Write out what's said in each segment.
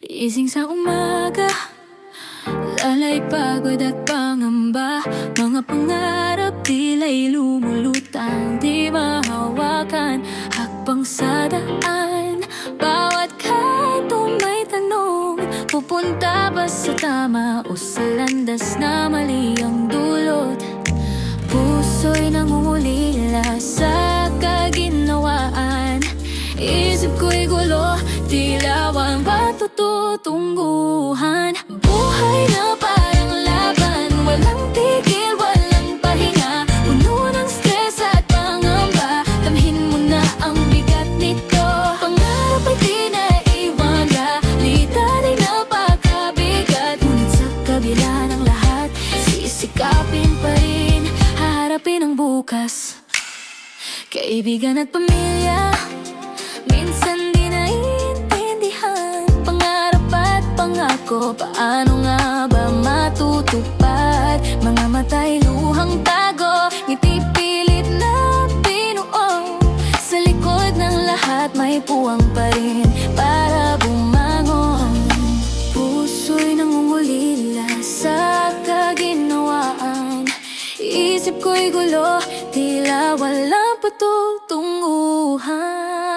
Gising sa umaga Lalay pagod at pangamba. Mga pangarap tila'y lumulutang Di mahawakan. Hakbang sa daan Bawat kanto may tanong. Pupunta ba sa tama O sa landas na mali ang dulot? Puso'y nangungulila sa kaginawaan. Isip ko'y gulo, tila walang patututungguhan Buhay na parang laban, walang tigil, walang pahinga. Puno ng stress at pangamba, damhin mo na ang bigat nito. Pangarap ay di naiwan, realidad ay napakabigat. Ngunit sa kabila ng lahat, sisikapin pa rin. Haharapin ang bukas Kaibigan at pamilya pangako Paano nga ba matutupad? Mga matay luhang tago Ngiti pilit na binuo. Sa likod ng lahat May puwang pa rin Para bumangon. Puso'y nangungulila Sa kaginawaan. Isip ko'y gulo Tila walang patutunguhan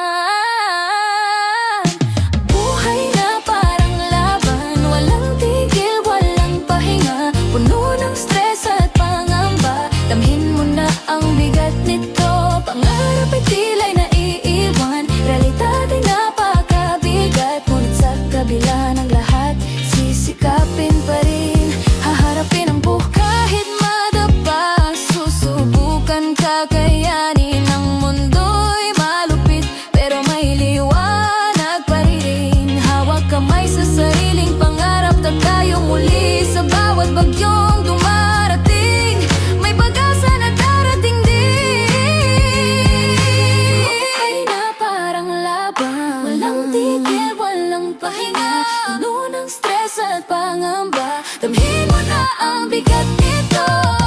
stress at pangamba. Damhin mo na ang bigat nito.